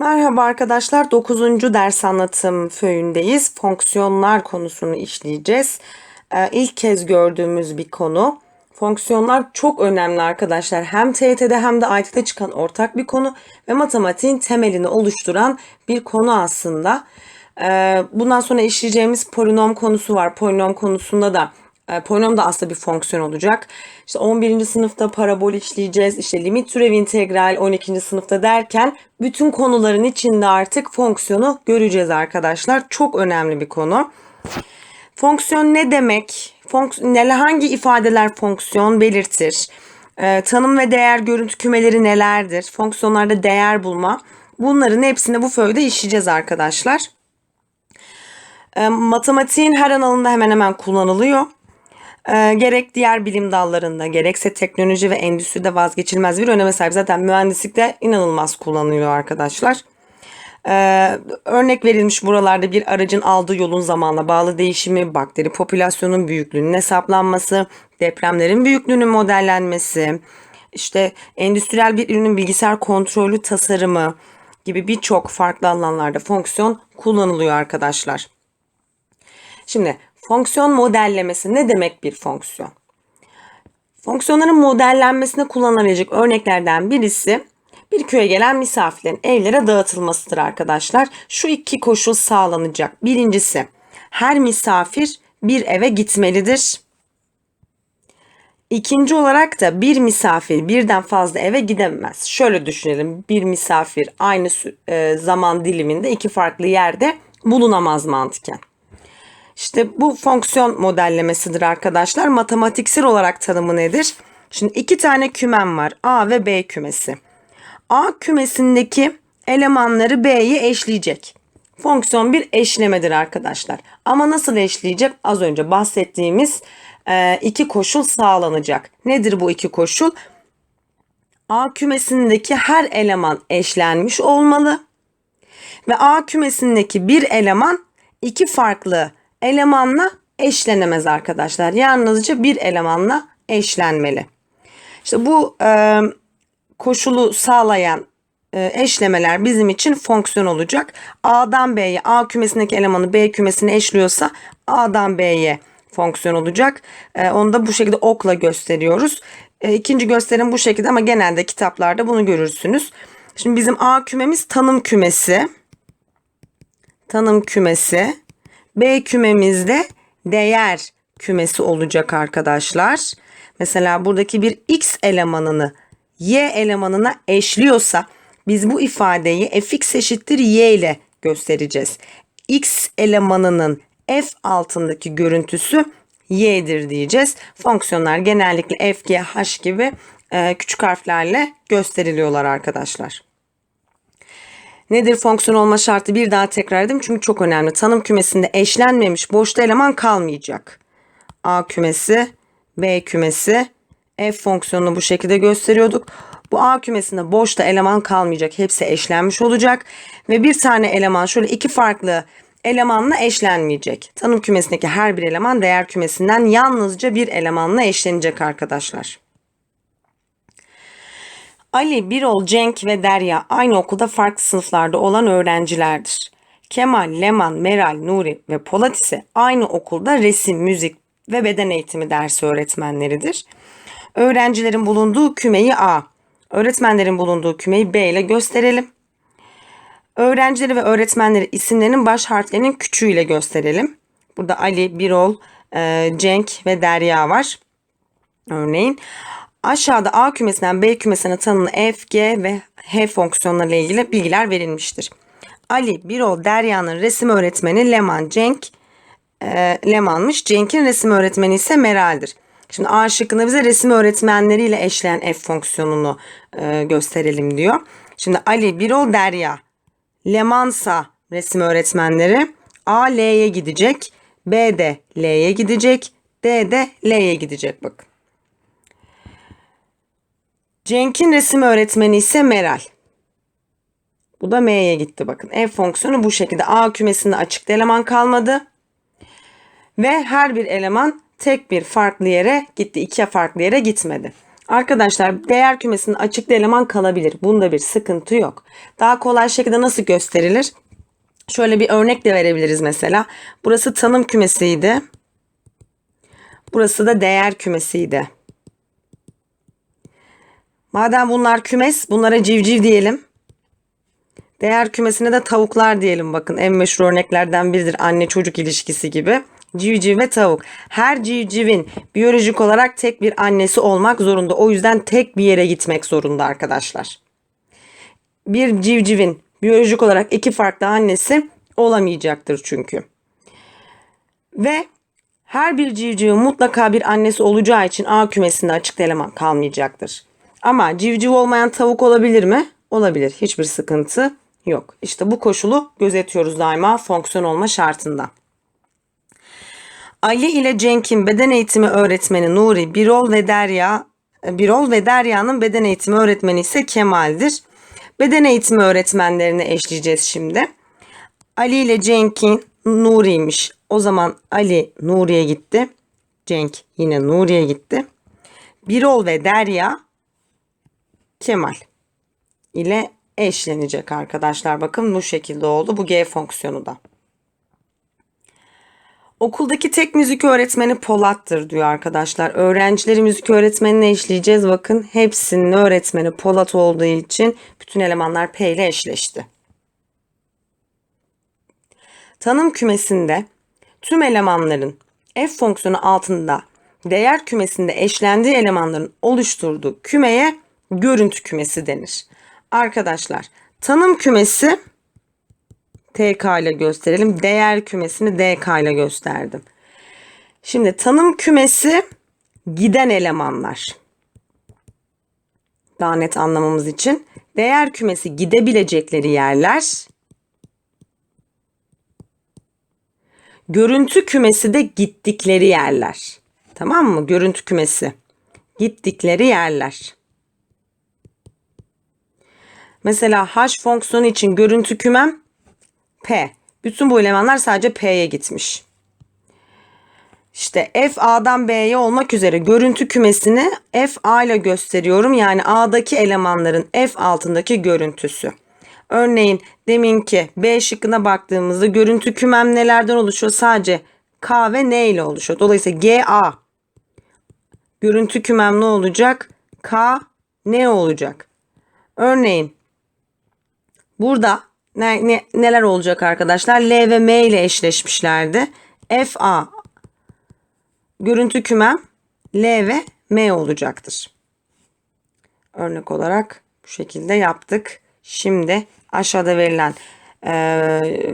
Merhaba arkadaşlar. 9. ders anlatım föyündeyiz. Fonksiyonlar konusunu işleyeceğiz. Ee, ilk kez gördüğümüz bir konu. Fonksiyonlar çok önemli arkadaşlar. Hem TYT'de hem de AYT'de çıkan ortak bir konu ve matematiğin temelini oluşturan bir konu aslında. Ee, bundan sonra işleyeceğimiz polinom konusu var. Polinom konusunda da polinom da aslında bir fonksiyon olacak. İşte 11. sınıfta parabol işleyeceğiz. İşte limit türev integral 12. sınıfta derken bütün konuların içinde artık fonksiyonu göreceğiz arkadaşlar. Çok önemli bir konu. Fonksiyon ne demek? Fonks neler hangi ifadeler fonksiyon belirtir? Ee, tanım ve değer görüntü kümeleri nelerdir? Fonksiyonlarda değer bulma. Bunların hepsini bu föyde işleyeceğiz arkadaşlar. Ee, matematiğin her alanında hemen hemen kullanılıyor. Ee, gerek diğer bilim dallarında gerekse teknoloji ve endüstride vazgeçilmez bir öneme sahip. Zaten mühendislikte inanılmaz kullanılıyor arkadaşlar. Ee, örnek verilmiş buralarda bir aracın aldığı yolun zamanla bağlı değişimi, bakteri popülasyonun büyüklüğünün hesaplanması, depremlerin büyüklüğünün modellenmesi, işte endüstriyel bir ürünün bilgisayar kontrolü tasarımı gibi birçok farklı alanlarda fonksiyon kullanılıyor arkadaşlar. Şimdi fonksiyon modellemesi ne demek bir fonksiyon? Fonksiyonların modellenmesine kullanılabilecek örneklerden birisi bir köye gelen misafirlerin evlere dağıtılmasıdır arkadaşlar. Şu iki koşul sağlanacak. Birincisi her misafir bir eve gitmelidir. İkinci olarak da bir misafir birden fazla eve gidemez. Şöyle düşünelim. Bir misafir aynı e, zaman diliminde iki farklı yerde bulunamaz mantıken. İşte bu fonksiyon modellemesidir arkadaşlar. Matematiksel olarak tanımı nedir? Şimdi iki tane kümem var. A ve B kümesi. A kümesindeki elemanları B'ye eşleyecek. Fonksiyon bir eşlemedir arkadaşlar. Ama nasıl eşleyecek? Az önce bahsettiğimiz e, iki koşul sağlanacak. Nedir bu iki koşul? A kümesindeki her eleman eşlenmiş olmalı. Ve A kümesindeki bir eleman iki farklı elemanla eşlenemez arkadaşlar. Yalnızca bir elemanla eşlenmeli. İşte bu e, koşulu sağlayan e, eşlemeler bizim için fonksiyon olacak. A'dan B'ye A kümesindeki elemanı B kümesine eşliyorsa A'dan B'ye fonksiyon olacak. E, onu da bu şekilde okla gösteriyoruz. E, ikinci gösterim bu şekilde ama genelde kitaplarda bunu görürsünüz. Şimdi bizim A kümemiz tanım kümesi. Tanım kümesi. B kümemizde değer kümesi olacak arkadaşlar. Mesela buradaki bir x elemanını y elemanına eşliyorsa biz bu ifadeyi fx eşittir y ile göstereceğiz. x elemanının f altındaki görüntüsü y'dir diyeceğiz. Fonksiyonlar genellikle f, g, h gibi e, küçük harflerle gösteriliyorlar arkadaşlar. Nedir fonksiyon olma şartı? Bir daha tekrar edeyim çünkü çok önemli. Tanım kümesinde eşlenmemiş boşta eleman kalmayacak. A kümesi, B kümesi, F fonksiyonunu bu şekilde gösteriyorduk. Bu A kümesinde boşta eleman kalmayacak. Hepsi eşlenmiş olacak. Ve bir tane eleman şöyle iki farklı elemanla eşlenmeyecek. Tanım kümesindeki her bir eleman değer kümesinden yalnızca bir elemanla eşlenecek arkadaşlar. Ali, Birol, Cenk ve Derya aynı okulda farklı sınıflarda olan öğrencilerdir. Kemal, Leman, Meral, Nuri ve Polat ise aynı okulda resim, müzik ve beden eğitimi dersi öğretmenleridir. Öğrencilerin bulunduğu kümeyi A, öğretmenlerin bulunduğu kümeyi B ile gösterelim. Öğrencileri ve öğretmenleri isimlerinin baş harflerinin küçüğüyle gösterelim. Burada Ali, Birol, e, Cenk ve Derya var. Örneğin Aşağıda A kümesinden B kümesine tanımlı F, G ve H fonksiyonlarıyla ilgili bilgiler verilmiştir. Ali, Birol, Derya'nın resim öğretmeni Leman, Cenk, e, Leman'mış. Cenk'in resim öğretmeni ise Meral'dir. Şimdi A şıkkında bize resim öğretmenleriyle eşleyen F fonksiyonunu e, gösterelim diyor. Şimdi Ali, Birol, Derya. Lemansa resim öğretmenleri. A L'ye gidecek. B de L'ye gidecek. D de L'ye gidecek bakın. Cenk'in resim öğretmeni ise Meral. Bu da M'ye gitti bakın. F fonksiyonu bu şekilde. A kümesinde açık eleman kalmadı. Ve her bir eleman tek bir farklı yere gitti. İki farklı yere gitmedi. Arkadaşlar değer kümesinin açıkta eleman kalabilir. Bunda bir sıkıntı yok. Daha kolay şekilde nasıl gösterilir? Şöyle bir örnek de verebiliriz mesela. Burası tanım kümesiydi. Burası da değer kümesiydi. Madem bunlar kümes, bunlara civciv diyelim. Değer kümesine de tavuklar diyelim bakın. En meşhur örneklerden biridir anne çocuk ilişkisi gibi. Civciv ve tavuk. Her civcivin biyolojik olarak tek bir annesi olmak zorunda. O yüzden tek bir yere gitmek zorunda arkadaşlar. Bir civcivin biyolojik olarak iki farklı annesi olamayacaktır çünkü. Ve her bir civcivin mutlaka bir annesi olacağı için A kümesinde açık eleman kalmayacaktır. Ama civciv olmayan tavuk olabilir mi? Olabilir. Hiçbir sıkıntı yok. İşte bu koşulu gözetiyoruz daima fonksiyon olma şartında. Ali ile Cenk'in beden eğitimi öğretmeni Nuri, Birol ve Derya, Birol ve Derya'nın beden eğitimi öğretmeni ise Kemal'dir. Beden eğitimi öğretmenlerini eşleyeceğiz şimdi. Ali ile Cenk'in Nuri'ymiş. O zaman Ali Nuri'ye gitti. Cenk yine Nuri'ye gitti. Birol ve Derya Kemal ile eşlenecek arkadaşlar. Bakın bu şekilde oldu. Bu G fonksiyonu da. Okuldaki tek müzik öğretmeni Polat'tır diyor arkadaşlar. Öğrencileri müzik öğretmenine eşleyeceğiz. Bakın hepsinin öğretmeni Polat olduğu için bütün elemanlar P ile eşleşti. Tanım kümesinde tüm elemanların f fonksiyonu altında değer kümesinde eşlendiği elemanların oluşturduğu kümeye görüntü kümesi denir. Arkadaşlar tanım kümesi TK ile gösterelim. Değer kümesini DK ile gösterdim. Şimdi tanım kümesi giden elemanlar. Daha net anlamamız için. Değer kümesi gidebilecekleri yerler. Görüntü kümesi de gittikleri yerler. Tamam mı? Görüntü kümesi. Gittikleri yerler. Mesela h fonksiyonu için görüntü kümem P. Bütün bu elemanlar sadece P'ye gitmiş. İşte f A'dan B'ye olmak üzere görüntü kümesini f A ile gösteriyorum. Yani A'daki elemanların f altındaki görüntüsü. Örneğin deminki B şıkkına baktığımızda görüntü kümem nelerden oluşuyor? Sadece K ve N ile oluşuyor. Dolayısıyla G A. Görüntü kümem ne olacak? K ne olacak? Örneğin burada ne, ne, neler olacak arkadaşlar? L ve M ile eşleşmişlerdi. FA görüntü kümem L ve M olacaktır. Örnek olarak bu şekilde yaptık. Şimdi aşağıda verilen e,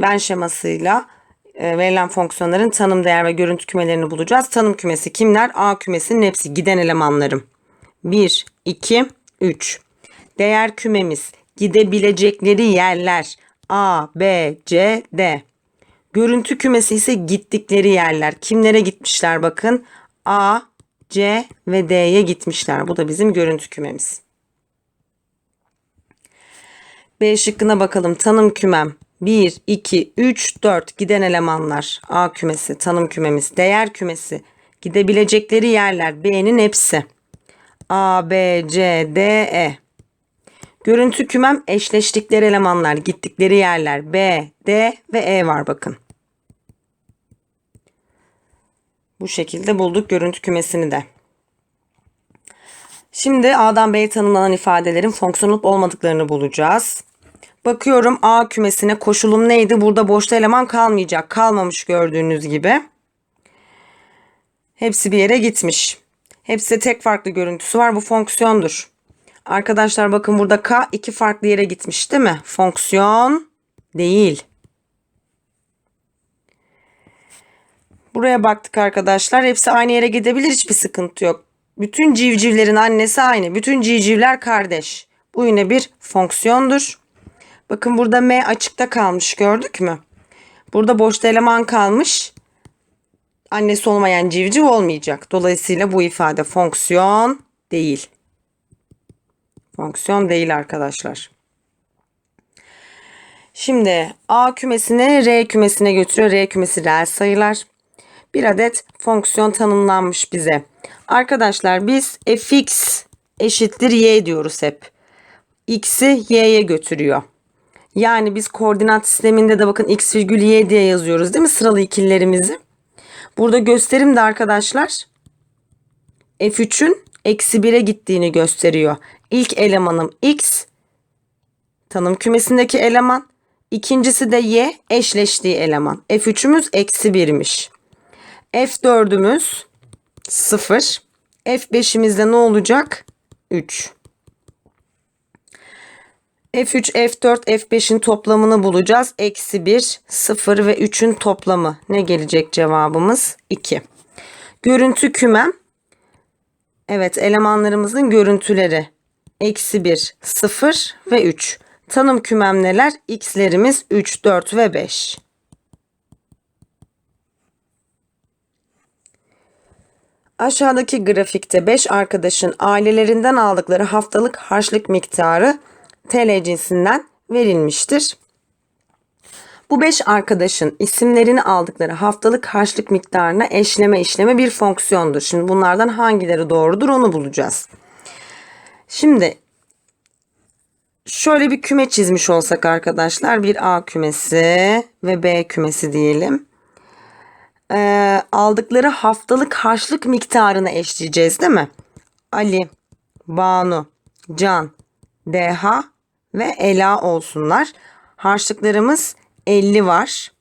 Venn şemasıyla e, verilen fonksiyonların tanım değer ve görüntü kümelerini bulacağız. Tanım kümesi kimler? A kümesinin hepsi giden elemanlarım. 1, 2, 3. Değer kümemiz gidebilecekleri yerler. A, B, C, D. Görüntü kümesi ise gittikleri yerler. Kimlere gitmişler bakın. A, C ve D'ye gitmişler. Bu da bizim görüntü kümemiz. B şıkkına bakalım. Tanım kümem 1, 2, 3, 4 giden elemanlar. A kümesi, tanım kümemiz, değer kümesi. Gidebilecekleri yerler B'nin hepsi. A, B, C, D, E. Görüntü kümem eşleştikleri elemanlar, gittikleri yerler B, D ve E var bakın. Bu şekilde bulduk görüntü kümesini de. Şimdi A'dan B'ye tanımlanan ifadelerin fonksiyon olup olmadıklarını bulacağız. Bakıyorum A kümesine koşulum neydi? Burada boşta eleman kalmayacak. Kalmamış gördüğünüz gibi. Hepsi bir yere gitmiş. Hepsi tek farklı görüntüsü var. Bu fonksiyondur. Arkadaşlar bakın burada K iki farklı yere gitmiş değil mi? Fonksiyon değil. Buraya baktık arkadaşlar. Hepsi aynı yere gidebilir. Hiçbir sıkıntı yok. Bütün civcivlerin annesi aynı. Bütün civcivler kardeş. Bu yine bir fonksiyondur. Bakın burada M açıkta kalmış gördük mü? Burada boşta eleman kalmış. Annesi olmayan civciv olmayacak. Dolayısıyla bu ifade fonksiyon değil. Fonksiyon değil arkadaşlar. Şimdi A kümesini R kümesine götürüyor. R kümesi reel sayılar. Bir adet fonksiyon tanımlanmış bize. Arkadaşlar biz fx eşittir y diyoruz hep. X'i y'ye götürüyor. Yani biz koordinat sisteminde de bakın x virgül y diye yazıyoruz değil mi sıralı ikililerimizi? Burada gösterim de arkadaşlar f3'ün eksi 1'e gittiğini gösteriyor. İlk elemanım x tanım kümesindeki eleman. İkincisi de y eşleştiği eleman. f3'ümüz eksi 1'miş. f4'ümüz 0. f5'imizde ne olacak? 3. F3, F4, F5'in toplamını bulacağız. Eksi 1, 0 ve 3'ün toplamı. Ne gelecek cevabımız? 2. Görüntü kümem. Evet elemanlarımızın görüntüleri. Eksi 1, 0 ve 3. Tanım kümem neler? X'lerimiz 3, 4 ve 5. Aşağıdaki grafikte 5 arkadaşın ailelerinden aldıkları haftalık harçlık miktarı TL cinsinden verilmiştir. Bu 5 arkadaşın isimlerini aldıkları haftalık harçlık miktarına eşleme işlemi bir fonksiyondur. Şimdi bunlardan hangileri doğrudur onu bulacağız. Şimdi şöyle bir küme çizmiş olsak arkadaşlar bir A kümesi ve B kümesi diyelim. Ee, aldıkları haftalık harçlık miktarını eşleyeceğiz değil mi? Ali, Banu, Can, DH ve Ela olsunlar. Harçlıklarımız 50 var.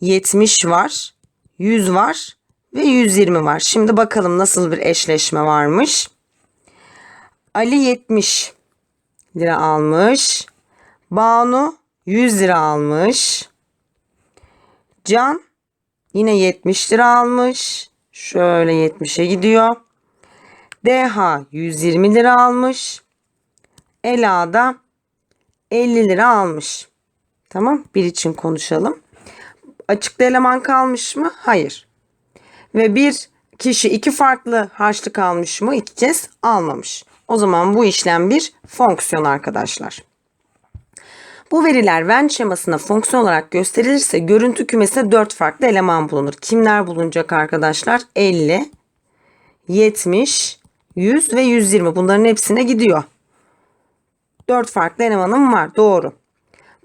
70 var. 100 var ve 120 var. Şimdi bakalım nasıl bir eşleşme varmış. Ali 70 lira almış. Banu 100 lira almış. Can yine 70 lira almış. Şöyle 70'e gidiyor. DH 120 lira almış. Ela da 50 lira almış. Tamam bir için konuşalım. Açıkta eleman kalmış mı? Hayır. Ve bir kişi iki farklı harçlık almış mı? İki kez almamış. O zaman bu işlem bir fonksiyon arkadaşlar. Bu veriler Venn şemasına fonksiyon olarak gösterilirse görüntü kümesinde 4 farklı eleman bulunur. Kimler bulunacak arkadaşlar? 50, 70, 100 ve 120 bunların hepsine gidiyor. 4 farklı elemanım var. Doğru.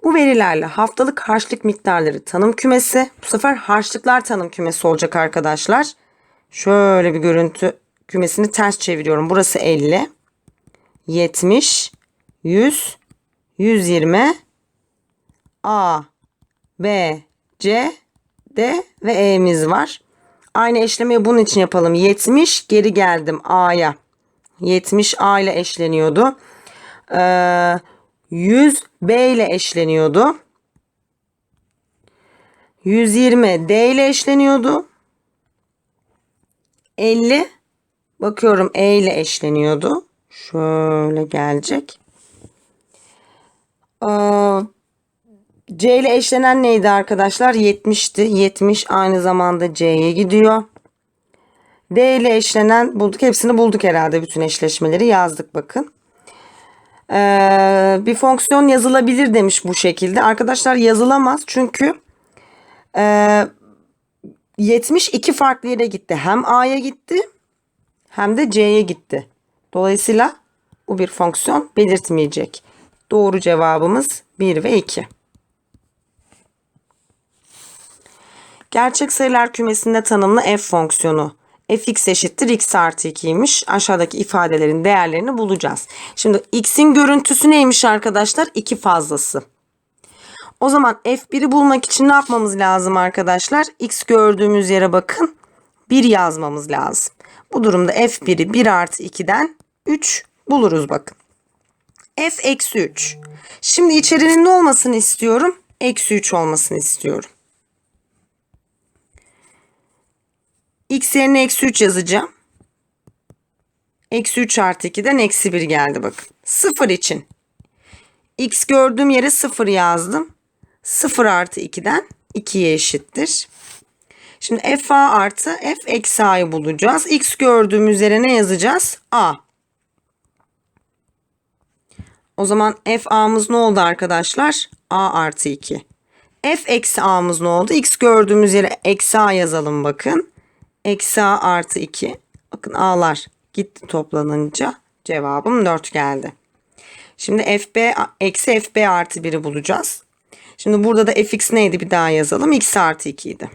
Bu verilerle haftalık harçlık miktarları tanım kümesi. Bu sefer harçlıklar tanım kümesi olacak arkadaşlar. Şöyle bir görüntü kümesini ters çeviriyorum. Burası 50, 70, 100, 120, A, B, C, D ve E'miz var. Aynı eşlemeyi bunun için yapalım. 70 geri geldim A'ya. 70 A ile eşleniyordu. Ee, 100 B ile eşleniyordu. 120 D ile eşleniyordu. 50 bakıyorum E ile eşleniyordu. Şöyle gelecek. C ile eşlenen neydi arkadaşlar? 70'ti. 70 aynı zamanda C'ye gidiyor. D ile eşlenen bulduk. Hepsini bulduk herhalde. Bütün eşleşmeleri yazdık bakın. Ee, bir fonksiyon yazılabilir demiş bu şekilde. Arkadaşlar yazılamaz çünkü e, 72 farklı yere gitti. Hem A'ya gitti hem de C'ye gitti. Dolayısıyla bu bir fonksiyon belirtmeyecek. Doğru cevabımız 1 ve 2. Gerçek sayılar kümesinde tanımlı f fonksiyonu fx eşittir x artı 2'ymiş. Aşağıdaki ifadelerin değerlerini bulacağız. Şimdi x'in görüntüsü neymiş arkadaşlar? 2 fazlası. O zaman f1'i bulmak için ne yapmamız lazım arkadaşlar? x gördüğümüz yere bakın. 1 yazmamız lazım. Bu durumda f1'i 1 artı 2'den 3 buluruz bakın. f eksi 3. Şimdi içerinin ne olmasını istiyorum? Eksi 3 olmasını istiyorum. X yerine eksi 3 yazacağım. Eksi 3 artı 2'den eksi 1 geldi bakın. 0 için. X gördüğüm yere 0 yazdım. 0 artı 2'den 2'ye eşittir. Şimdi f a artı f eksi a'yı bulacağız. X gördüğüm üzere ne yazacağız? A. O zaman f a'mız ne oldu arkadaşlar? a artı 2. f eksi a'mız ne oldu? X gördüğümüz yere eksi a yazalım bakın. Eksi a artı 2. Bakın a'lar gitti toplanınca Cevabım 4 geldi. Şimdi fb eksi fb artı 1'i bulacağız. Şimdi burada da fx neydi bir daha yazalım. x artı 2 idi.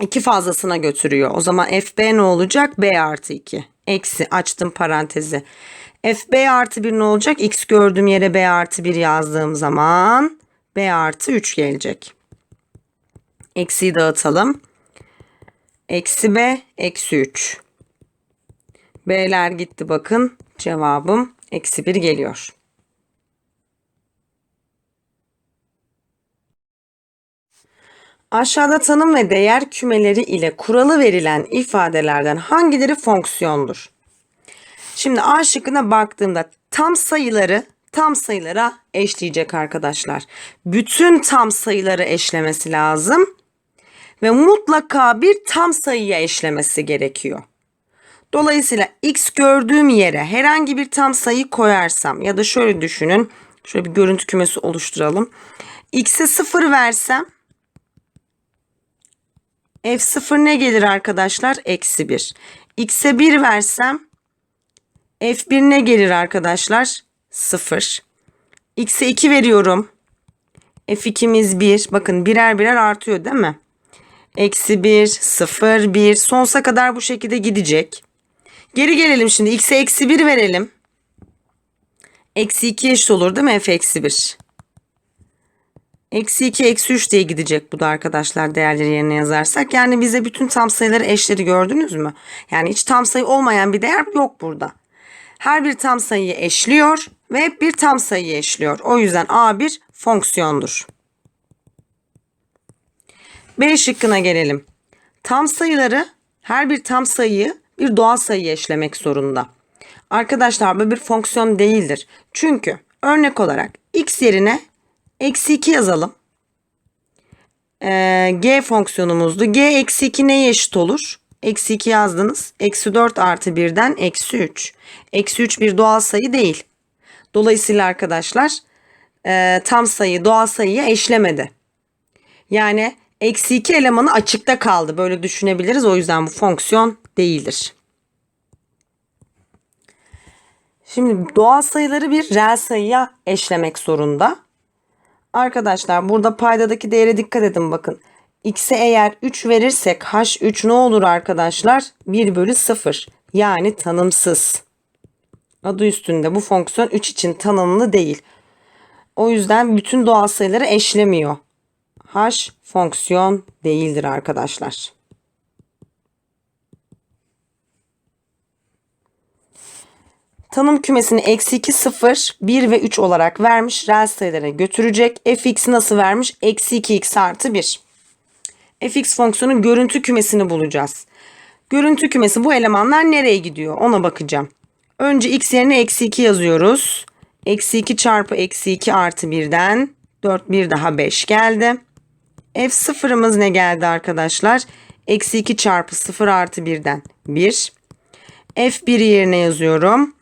2 fazlasına götürüyor. O zaman fb ne olacak? b artı 2. Eksi açtım parantezi. fb artı 1 ne olacak? x gördüğüm yere b artı 1 yazdığım zaman b artı 3 gelecek. Eksiyi dağıtalım. Eksi b eksi 3. B'ler gitti bakın. Cevabım eksi 1 geliyor. Aşağıda tanım ve değer kümeleri ile kuralı verilen ifadelerden hangileri fonksiyondur? Şimdi A şıkkına baktığımda tam sayıları tam sayılara eşleyecek arkadaşlar. Bütün tam sayıları eşlemesi lazım ve mutlaka bir tam sayıya eşlemesi gerekiyor. Dolayısıyla x gördüğüm yere herhangi bir tam sayı koyarsam ya da şöyle düşünün. Şöyle bir görüntü kümesi oluşturalım. x'e 0 versem f0 ne gelir arkadaşlar? Eksi 1. x'e 1 versem f1 ne gelir arkadaşlar? 0. x'e 2 veriyorum. f2'miz 1. Bakın birer birer artıyor değil mi? Eksi 1, 0, 1. Sonsuza kadar bu şekilde gidecek. Geri gelelim şimdi. X'e eksi 1 verelim. Eksi 2 eşit olur değil mi? F eksi 1. Eksi 2, eksi 3 diye gidecek bu da arkadaşlar değerleri yerine yazarsak. Yani bize bütün tam sayıları eşleri gördünüz mü? Yani hiç tam sayı olmayan bir değer yok burada. Her bir tam sayıyı eşliyor ve hep bir tam sayıyı eşliyor. O yüzden A bir fonksiyondur. B şıkkına gelelim. Tam sayıları her bir tam sayıyı bir doğal sayıya eşlemek zorunda. Arkadaşlar bu bir fonksiyon değildir. Çünkü örnek olarak x yerine eksi 2 yazalım. Ee, g fonksiyonumuzdu. g eksi 2 neye eşit olur? Eksi 2 yazdınız. Eksi 4 artı 1'den eksi 3. Eksi 3 bir doğal sayı değil. Dolayısıyla arkadaşlar e, tam sayı doğal sayıya eşlemedi. Yani eksi 2 elemanı açıkta kaldı. Böyle düşünebiliriz. O yüzden bu fonksiyon değildir. Şimdi doğal sayıları bir reel sayıya eşlemek zorunda. Arkadaşlar burada paydadaki değere dikkat edin bakın. X'e eğer 3 verirsek H3 ne olur arkadaşlar? 1 bölü 0. Yani tanımsız. Adı üstünde bu fonksiyon 3 için tanımlı değil. O yüzden bütün doğal sayıları eşlemiyor. H fonksiyon değildir arkadaşlar. Tanım kümesini eksi 2, 0, 1 ve 3 olarak vermiş. Reel sayılara götürecek. fx'i nasıl vermiş? Eksi 2x artı 1. fx fonksiyonun görüntü kümesini bulacağız. Görüntü kümesi bu elemanlar nereye gidiyor? Ona bakacağım. Önce x yerine eksi 2 yazıyoruz. Eksi 2 çarpı eksi 2 artı 1'den 4 bir daha 5 geldi. F sıfırımız ne geldi arkadaşlar? Eksi 2 çarpı 0 artı 1'den 1. F1 yerine yazıyorum.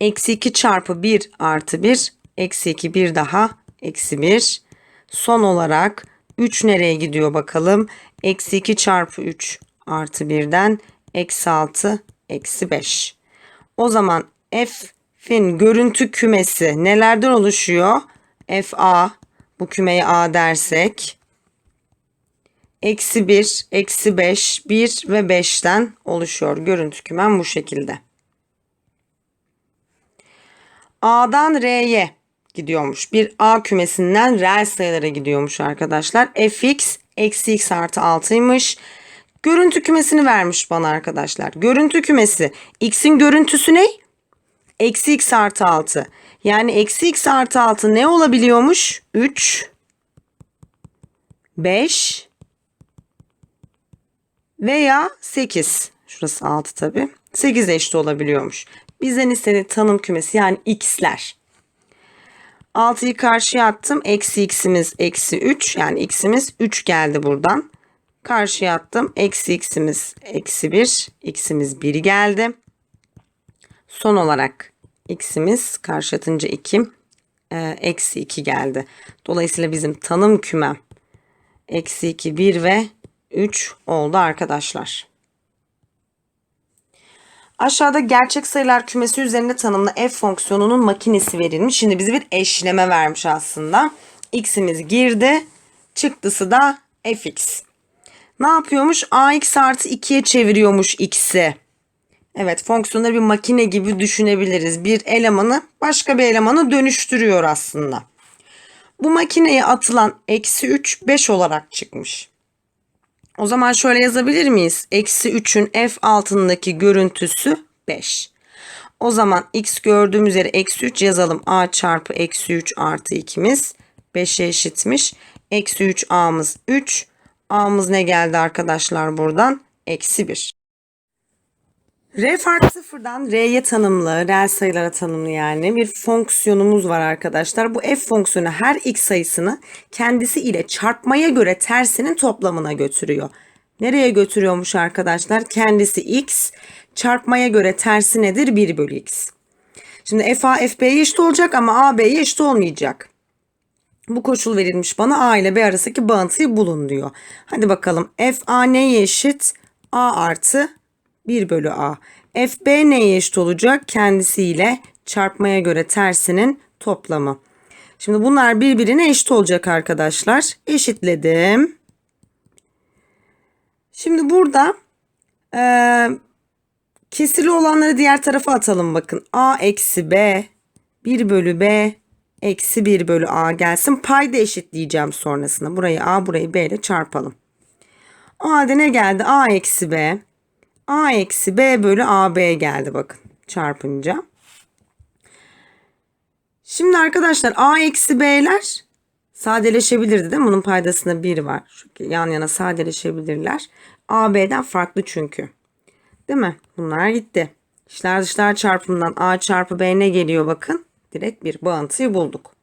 Eksi 2 çarpı 1 artı 1. Eksi 2 bir daha eksi 1. Son olarak 3 nereye gidiyor bakalım. Eksi 2 çarpı 3 artı 1'den eksi 6 eksi 5. O zaman f'in görüntü kümesi nelerden oluşuyor? fa bu kümeye a dersek eksi 1, eksi 5, 1 ve 5'ten oluşuyor. Görüntü kümem bu şekilde. A'dan R'ye gidiyormuş. Bir A kümesinden reel sayılara gidiyormuş arkadaşlar. fx eksi x artı 6'ymış. Görüntü kümesini vermiş bana arkadaşlar. Görüntü kümesi x'in görüntüsü ne? Eksi x artı 6. Yani eksi x artı 6 ne olabiliyormuş? 3, 5 veya 8. Şurası 6 tabi. 8 eşit olabiliyormuş. Bizden istediği tanım kümesi yani x'ler. 6'yı karşıya attım. Eksi x'imiz eksi 3. Yani x'imiz 3 geldi buradan. Karşıya attım. Eksi x'imiz eksi 1. X'imiz 1 geldi. Son olarak x'imiz karşı atınca 2. E, eksi 2 geldi. Dolayısıyla bizim tanım kümem eksi 2, 1 ve 3 oldu arkadaşlar. Aşağıda gerçek sayılar kümesi üzerinde tanımlı f fonksiyonunun makinesi verilmiş. Şimdi bize bir eşleme vermiş aslında. x'imiz girdi. Çıktısı da fx. Ne yapıyormuş? ax artı 2'ye çeviriyormuş x'i. Evet fonksiyonları bir makine gibi düşünebiliriz. Bir elemanı başka bir elemana dönüştürüyor aslında. Bu makineye atılan eksi 3 5 olarak çıkmış. O zaman şöyle yazabilir miyiz? Eksi 3'ün f altındaki görüntüsü 5. O zaman x gördüğümüz yere eksi 3 yazalım. a çarpı eksi 3 artı 2'miz 5'e eşitmiş. Eksi 3 a'mız 3. a'mız ne geldi arkadaşlar buradan? Eksi 1. R farkı sıfırdan R'ye tanımlı, reel sayılara tanımlı yani bir fonksiyonumuz var arkadaşlar. Bu f fonksiyonu her x sayısını kendisi ile çarpmaya göre tersinin toplamına götürüyor. Nereye götürüyormuş arkadaşlar? Kendisi x, çarpmaya göre tersi nedir? 1 bölü x. Şimdi f a f b'ye eşit olacak ama a b'ye eşit olmayacak. Bu koşul verilmiş bana a ile b arasındaki bağıntıyı bulun diyor. Hadi bakalım f a neye eşit? a artı 1 bölü a. fb neye eşit olacak? Kendisiyle çarpmaya göre tersinin toplamı. Şimdi bunlar birbirine eşit olacak arkadaşlar. Eşitledim. Şimdi burada e, kesirli olanları diğer tarafa atalım bakın. a eksi b 1 bölü b eksi 1 bölü a gelsin. Payda eşitleyeceğim sonrasında. Burayı a burayı b ile çarpalım. O halde ne geldi? a eksi b a eksi b bölü ab geldi bakın çarpınca. Şimdi arkadaşlar a eksi b'ler sadeleşebilirdi değil mi? Bunun paydasında 1 var. Şu yan yana sadeleşebilirler. a b'den farklı çünkü. Değil mi? Bunlar gitti. İşler dışlar çarpımından a çarpı b ne geliyor bakın. Direkt bir bağıntıyı bulduk.